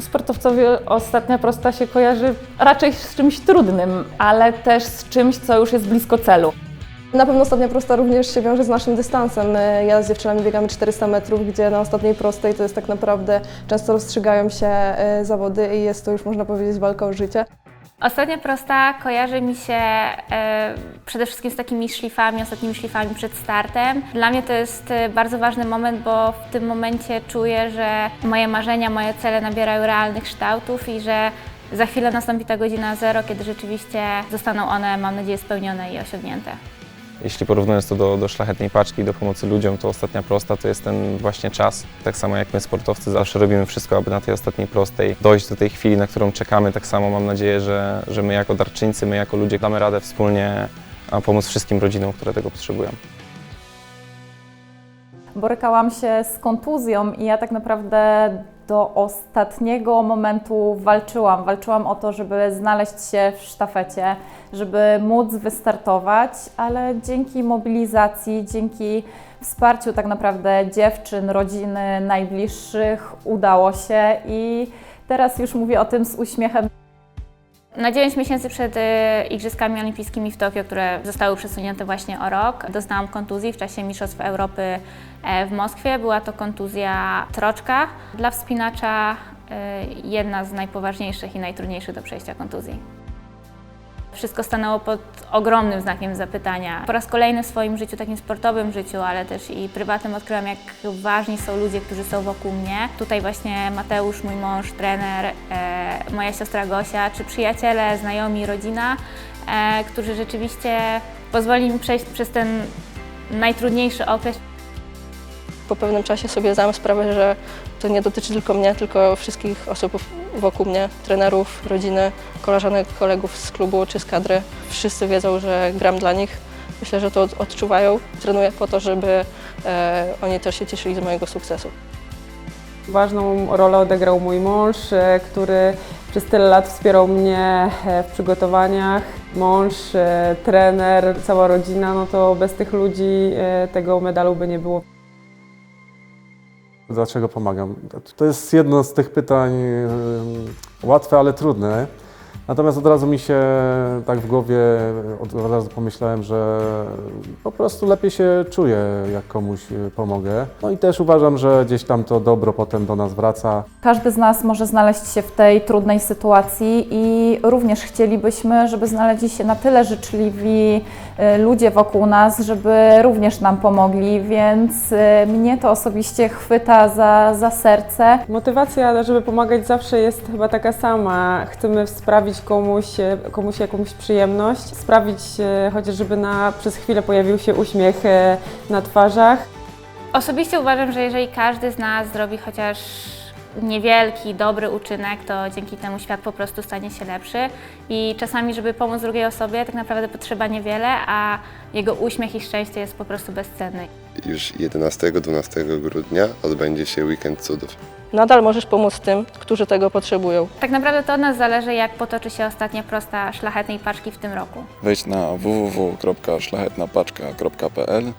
Sportowcowi ostatnia prosta się kojarzy raczej z czymś trudnym, ale też z czymś, co już jest blisko celu. Na pewno ostatnia prosta również się wiąże z naszym dystansem. Ja z dziewczynami biegamy 400 metrów, gdzie na ostatniej prostej to jest tak naprawdę często rozstrzygają się e, zawody i jest to już można powiedzieć walka o życie. Ostatnia prosta kojarzy mi się e, przede wszystkim z takimi szlifami, ostatnimi szlifami przed startem. Dla mnie to jest e, bardzo ważny moment, bo w tym momencie czuję, że moje marzenia, moje cele nabierają realnych kształtów i że za chwilę nastąpi ta godzina zero, kiedy rzeczywiście zostaną one, mam nadzieję, spełnione i osiągnięte. Jeśli porównując to do, do szlachetnej paczki, do pomocy ludziom, to ostatnia prosta to jest ten właśnie czas. Tak samo jak my sportowcy zawsze robimy wszystko, aby na tej ostatniej prostej dojść do tej chwili, na którą czekamy. Tak samo mam nadzieję, że, że my jako darczyńcy, my jako ludzie damy radę wspólnie a pomóc wszystkim rodzinom, które tego potrzebują. Borykałam się z kontuzją i ja tak naprawdę do ostatniego momentu walczyłam. Walczyłam o to, żeby znaleźć się w sztafecie, żeby móc wystartować, ale dzięki mobilizacji, dzięki wsparciu tak naprawdę dziewczyn, rodziny, najbliższych udało się i teraz już mówię o tym z uśmiechem. Na 9 miesięcy przed e, Igrzyskami Olimpijskimi w Tokio, które zostały przesunięte właśnie o rok, doznałam kontuzji w czasie Mistrzostw Europy e, w Moskwie. Była to kontuzja troczka. Dla wspinacza e, jedna z najpoważniejszych i najtrudniejszych do przejścia kontuzji. Wszystko stanęło pod ogromnym znakiem zapytania. Po raz kolejny w swoim życiu, takim sportowym życiu, ale też i prywatnym odkryłam, jak ważni są ludzie, którzy są wokół mnie. Tutaj właśnie Mateusz, mój mąż, trener, e, moja siostra Gosia, czy przyjaciele, znajomi, rodzina, e, którzy rzeczywiście pozwolili mi przejść przez ten najtrudniejszy okres. Po pewnym czasie sobie zdałam sprawę, że to nie dotyczy tylko mnie, tylko wszystkich osób wokół mnie, trenerów, rodziny, koleżanek, kolegów z klubu czy z kadry. Wszyscy wiedzą, że gram dla nich. Myślę, że to od- odczuwają. Trenuję po to, żeby e, oni też się cieszyli z mojego sukcesu. Ważną rolę odegrał mój mąż, e, który przez tyle lat wspierał mnie e, w przygotowaniach. Mąż, e, trener, cała rodzina, no to bez tych ludzi tego medalu by nie było. Dlaczego pomagam? To jest jedno z tych pytań łatwe, ale trudne. Natomiast od razu mi się tak w głowie, od razu pomyślałem, że po prostu lepiej się czuję, jak komuś y, pomogę. No i też uważam, że gdzieś tam to dobro potem do nas wraca. Każdy z nas może znaleźć się w tej trudnej sytuacji i również chcielibyśmy, żeby znaleźli się na tyle życzliwi y, ludzie wokół nas, żeby również nam pomogli, więc y, mnie to osobiście chwyta za, za serce. Motywacja, żeby pomagać zawsze jest chyba taka sama. Chcemy sprawić komuś, e, komuś jakąś przyjemność, sprawić e, chociaż, żeby na, przez chwilę pojawił się uśmiech e, na twarzach. Osobiście uważam, że jeżeli każdy z nas zrobi chociaż niewielki, dobry uczynek, to dzięki temu świat po prostu stanie się lepszy i czasami, żeby pomóc drugiej osobie, tak naprawdę potrzeba niewiele, a jego uśmiech i szczęście jest po prostu bezcenny. Już 11-12 grudnia odbędzie się Weekend Cudów. Nadal możesz pomóc tym, którzy tego potrzebują. Tak naprawdę to od nas zależy, jak potoczy się ostatnia prosta szlachetnej paczki w tym roku. Wejdź na www.szlachetnapaczka.pl